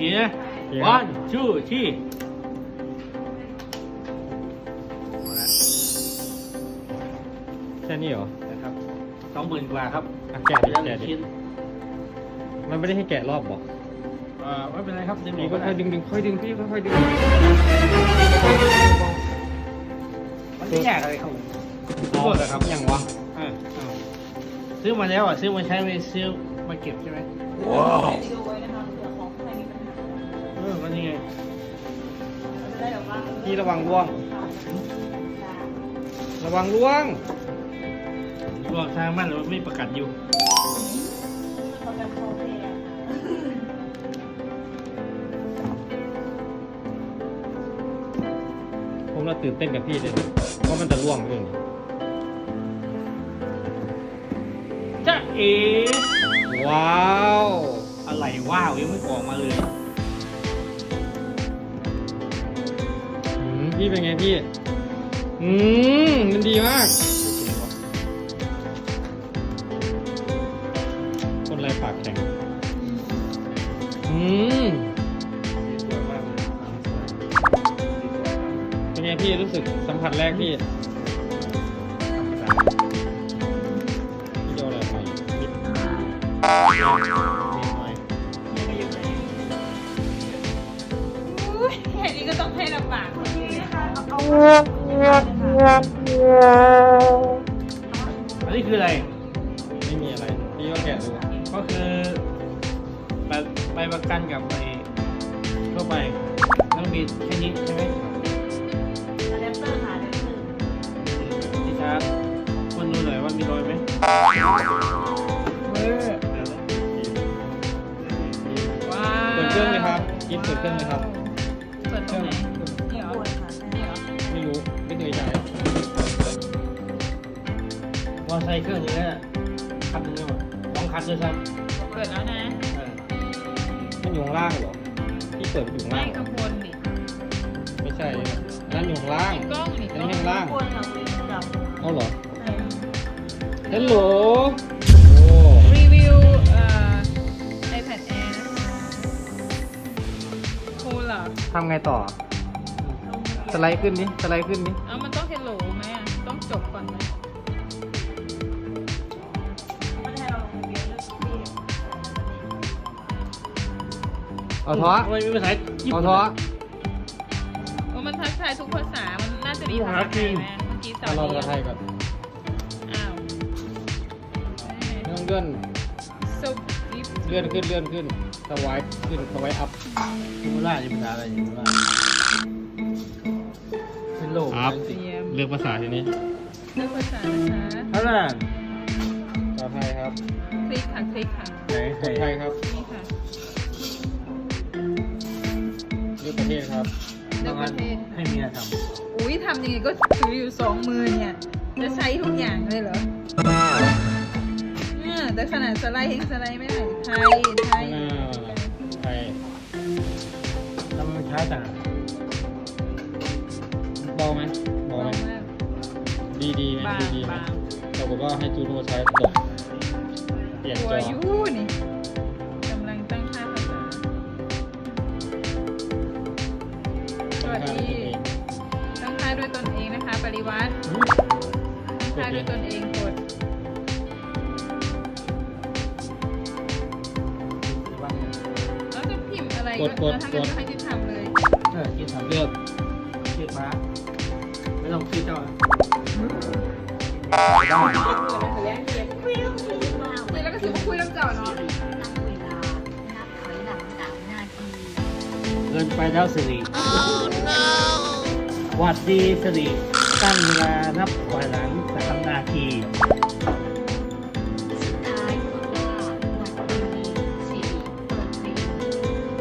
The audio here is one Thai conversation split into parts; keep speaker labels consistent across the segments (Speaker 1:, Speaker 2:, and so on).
Speaker 1: เสีย
Speaker 2: เดี๋ยว
Speaker 1: วันชูที่
Speaker 2: แค่นี้เหรอ
Speaker 1: นะครับสองหมื่นกว่าครับ
Speaker 2: อะแกะดิ
Speaker 1: แล้วห
Speaker 2: แกะ
Speaker 1: นึ่ง
Speaker 2: ดิ
Speaker 1: ชิ้น
Speaker 2: มันไม่ได้ให้แกะรอบบอก
Speaker 1: เอ่อไม่เป็นไรครับดึงอ
Speaker 2: นี่
Speaker 1: อกก็
Speaker 2: ค่
Speaker 1: ได้
Speaker 2: อยๆดึงดึงค่อยดึงพี่ค่อยๆดึง
Speaker 1: มันจะแยกอะไรครับรู้หมดเลยครับ
Speaker 2: อย่างวะ
Speaker 1: อ่าอ่าซื้อมาแล้วอะซื้อมาใช้ไม่ซื้อมาเก็บใช่ไหม
Speaker 3: ดูไว้นะคะเผื่อของข้างในมีปัญหา
Speaker 1: เออมันนี่ไง
Speaker 3: เราจะได้แบบว่าเออ
Speaker 2: พี่ระวังร่วง
Speaker 3: ค่ะ
Speaker 2: ระวังร่วง
Speaker 1: รวมทางมันเราไม่ประกาศอยู่
Speaker 3: ประกันโปรเทอะ
Speaker 2: ผมเราตื่นเต้นกับพี่เลยว่ามันจะร่วงเรื่องนี้
Speaker 1: จ้าเอ๋
Speaker 2: ว้าว
Speaker 1: อะไรว้าวยังไม่ออกมาเลย
Speaker 2: พี่เป็นไงพี่ อืมมันดีมาก คนไรปากแข็ง อืม
Speaker 1: เป็
Speaker 2: นไงพี่รู้สึกสัมผัสแรกพี่พี่โยนอะไรมาอีก
Speaker 3: อาเอาอั
Speaker 1: นนี้คืออะไร
Speaker 2: ไม่มีอะไร พี่ก็แกะดู
Speaker 1: ก็คือแบบใบประกันกับใบทั่วไปต้องมีแค่นี้ใช่ไหม
Speaker 3: อะแดปเตอร์หาแดปเตอร์
Speaker 1: ที่ชาร์จคุณดูหน่อยว่ามีรอยไหมเออว้า
Speaker 2: เปิดเครื่องเลยครับกิฟเปิดเครื่องเลยครับ ม
Speaker 1: อไซเครื่องนี้นะคันหนึงเลยต้องคันด้วยซ้
Speaker 3: เปิดแล้วนะำ
Speaker 1: เออ
Speaker 2: มันอยู่ข้างล่างเหรอพี่เปิดอยู่ข้าง
Speaker 3: ไม่
Speaker 2: ล่างเหร
Speaker 3: กั
Speaker 2: อ ง
Speaker 3: วลดิ
Speaker 2: ไม่ใช่นนั้นอยู่ข้างล่าง
Speaker 3: กล้องนี่
Speaker 2: อัน
Speaker 3: กล้
Speaker 2: นี้ข้างล่าง
Speaker 3: วลค่ะวิวจับ
Speaker 2: เอาเหรอฮัลโหลโอ้
Speaker 3: รีวิวเอ่อ iPad Air นะคะคูลเหรอ
Speaker 2: ทำไงต่อ สไลด์ขึ้นดิ สไลด์ขึ้นดิ
Speaker 3: เอามันต้องเฮลโหลไหมอะต้องจบก่อนไหม เอา
Speaker 2: ท้อ
Speaker 1: ทำไมมีภาษาญี่
Speaker 2: เอา
Speaker 1: ปุ่น
Speaker 2: ท้อ
Speaker 3: โอ้มันทักทายทุกภาษา มันน่าจะมี
Speaker 1: ภา
Speaker 3: ภา
Speaker 1: ษา
Speaker 3: ษาไท
Speaker 1: จี
Speaker 3: ย
Speaker 1: น
Speaker 3: ไหมเมื่อกี้สอ
Speaker 2: เอา
Speaker 3: น
Speaker 2: เราภาษาไทยก่อน
Speaker 3: อ้าว
Speaker 2: ไม่ต้องเลื่อน
Speaker 3: ซุปดิฟ
Speaker 2: เลื่อนขึ้นเลื่อนขึ้นสวายขึ้นสวายอัพ
Speaker 1: ยูมูล่านี่ภาษาอะไรยูมูล่าเป็นโลก
Speaker 2: ครับ
Speaker 1: จริง
Speaker 2: เลือกภาษาทีนี้
Speaker 3: เลือกภาษานะคะ
Speaker 1: ๆเท่านั้น
Speaker 2: ภาษาไทยครับ
Speaker 3: คลิกค่ะคลิกค่ะ
Speaker 1: ไหน
Speaker 2: กดไทยครับ
Speaker 3: นี่ ค่ะ
Speaker 2: เลือกประเทศครับ
Speaker 3: เลื
Speaker 1: ต้
Speaker 3: อ
Speaker 1: อกง
Speaker 3: ป
Speaker 1: งาน
Speaker 3: ระเทศ
Speaker 1: ให้
Speaker 3: ค่ะ
Speaker 1: เมียท
Speaker 3: อุ้ยทำยังไงก็ถืออยู่สองมือเนี่ย จะใช้ทุกอย่างเลยเหรอเนี่ยแต่ขนาดสไลด์เองสไลด์ไม่ได้ไทยไทย
Speaker 2: อ่าไทยำ
Speaker 1: ทำไมมันช้าจังอะ
Speaker 2: เบาไหมเบา
Speaker 3: บา
Speaker 2: ไหม
Speaker 3: งมาก
Speaker 2: ดีดีไหม
Speaker 3: บาง
Speaker 2: ดีดีไหม
Speaker 3: บาง
Speaker 2: แต่ผมว่าให้จูโน่ใช้ตกเปลี่ยน
Speaker 3: ตัว
Speaker 2: จอ
Speaker 3: ยู สวัสดีตั้งค่าด้วยตนเองนะคะ ปริวัติตั้งค่าด้วยตนเองกดแล้วจะพิมพ์อะไรก็แล้วทั้งนั้นก็ให้ที่ทำเลย
Speaker 1: เออคิดทำ
Speaker 2: เลือก
Speaker 1: คิดฟ้าไม่ต้องคิดเจ้าอะ
Speaker 3: คุยแล้ว
Speaker 1: เกินไปแล้วสิริหวัดดีสิริตั้งเวลานับถอยหลังสามนาที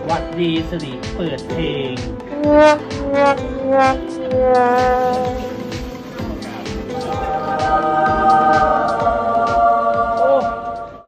Speaker 1: หวัดดีสิริเปิดเพลง